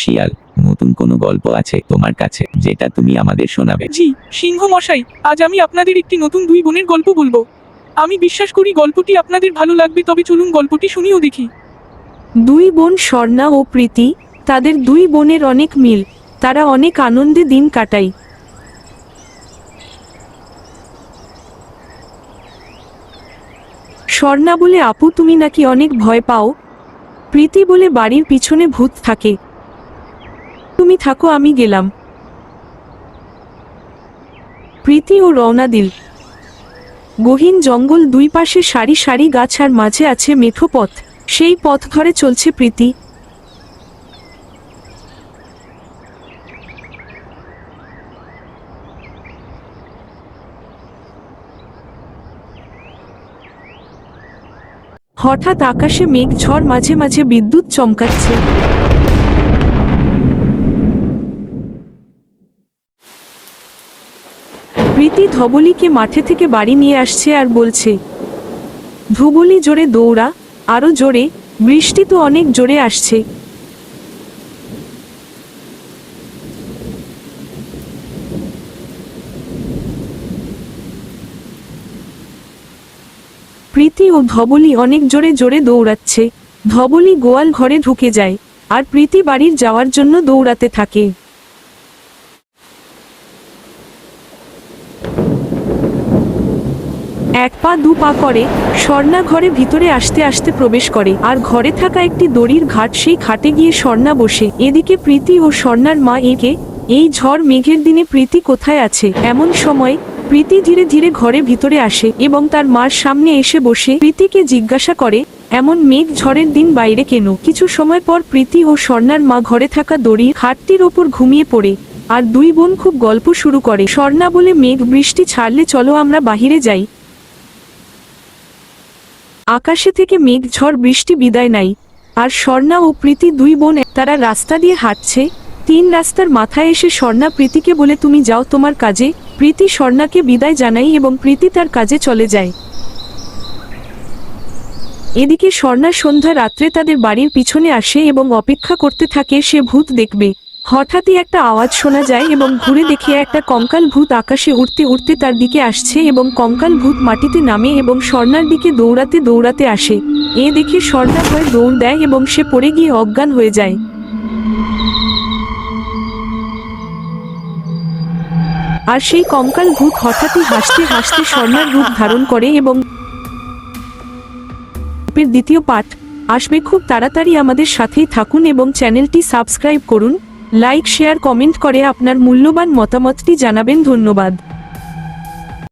শিয়াল নতুন কোনো গল্প আছে তোমার কাছে যেটা তুমি আমাদের শোনাবে? জি সিংহ মশাই আজ আমি আপনাদের একটি নতুন দুই বোনের গল্প বলব। আমি বিশ্বাস করি গল্পটি আপনাদের ভালো লাগবে তবে চলুন গল্পটি শুনিও দেখি। দুই বোন স্বর্ণা ও প্রীতি তাদের দুই বোনের অনেক মিল তারা অনেক আনন্দে দিন কাটায়। স্বর্ণা বলে আপু তুমি নাকি অনেক ভয় পাও? প্রীতি বলে বাড়ির পিছনে ভূত থাকে। তুমি থাকো, আমি গেলাম। প্রীতি ও রওনা দিল। গহীন জঙ্গল দুই পাশে সারি সারি গাছ আর মাঝে আছে মেঠো পথ। সেই পথ ধরে চলছে প্রীতি। হঠাৎ আকাশে মেঘ ঝড় মাঝে মাঝে বিদ্যুৎ চমকাচ্ছে। প্রীতি ধবলিকে মাঠে থেকে বাড়ি নিয়ে আসছে আর বলছে, ধুবলি জোরে দৌড়া, আরও জোরে, বৃষ্টি তো অনেক জোরে আসছে। প্রীতি ও ধবলি অনেক জোরে জোরে দৌড়াচ্ছে। ধবলি গোয়াল ঘরে ঢুকে যায়, আর প্রীতি বাড়ির যাওয়ার জন্য দৌড়াতে থাকে। পা দু পা করে, স্বর্ণা ঘরে ভিতরে আসতে আসতে প্রবেশ করে। আর ঘরে থাকা একটি দড়ির ঘাট সেই ঘাটে গিয়ে স্বর্ণা বসে। এদিকে প্রীতি ও স্বর্ণার মা একে, এই ঝড় মেঘের দিনে প্রীতি কোথায় আছে? এমন সময়, প্রীতি ধীরে ধীরে ঘরে ভিতরে আসে এবং তার মার সামনে এসে বসে প্রীতিকে জিজ্ঞাসা করে, এমন মেঘ ঝড়ের দিন বাইরে কেন? কিছু সময় পর প্রীতি ও স্বর্ণার মা ঘরে থাকা দড়ি খাটটির ওপর ঘুমিয়ে পড়ে আর দুই বোন খুব গল্প শুরু করে। স্বর্ণা বলে, মেঘ বৃষ্টি ছাড়লে চলো আমরা বাহিরে যাই। আকাশে থেকে মেঘ, ঝড়, বৃষ্টি বিদায় নাই। আর স্বর্ণা ও প্রীতি দুই বোন তারা রাস্তা দিয়ে হাঁটছে। তিন রাস্তার মাথায় এসে স্বর্ণা প্রীতিকে বলে, তুমি যাও তোমার কাজে। প্রীতি স্বর্ণাকে বিদায় জানাই এবং প্রীতি তার কাজে চলে যায়। এদিকে স্বর্ণা সন্ধ্যা রাত্রে তাদের বাড়ির পিছনে আসে এবং অপেক্ষা করতে থাকে, সে ভূত দেখবে। হঠাৎই একটা আওয়াজ শোনা যায় এবং ঘুরে দেখে একটা কঙ্কাল ভূত আকাশে উঠতে উঠতে তার দিকে আসছে এবং কঙ্কাল ভূত মাটিতে নামে এবং স্বর্ণার দিকে দৌড়াতে দৌড়াতে আসে। এ দেখে স্বর্ণা ভয় দৌড় দেয় এবং সে পড়ে গিয়ে অজ্ঞান হয়ে যায়। আর সেই কঙ্কাল ভূত হঠাৎই হাসতে হাসতে স্বর্ণার রূপ ধারণ করে এবং দ্বিতীয় পাঠ, আসবে। খুব তাড়াতাড়ি আমাদের সাথেই থাকুন এবং চ্যানেলটি সাবস্ক্রাইব করুন। লাইক শেয়ার কমেন্ট করে আপনার মূল্যবান মতামতটি জানাবেন। ধন্যবাদ।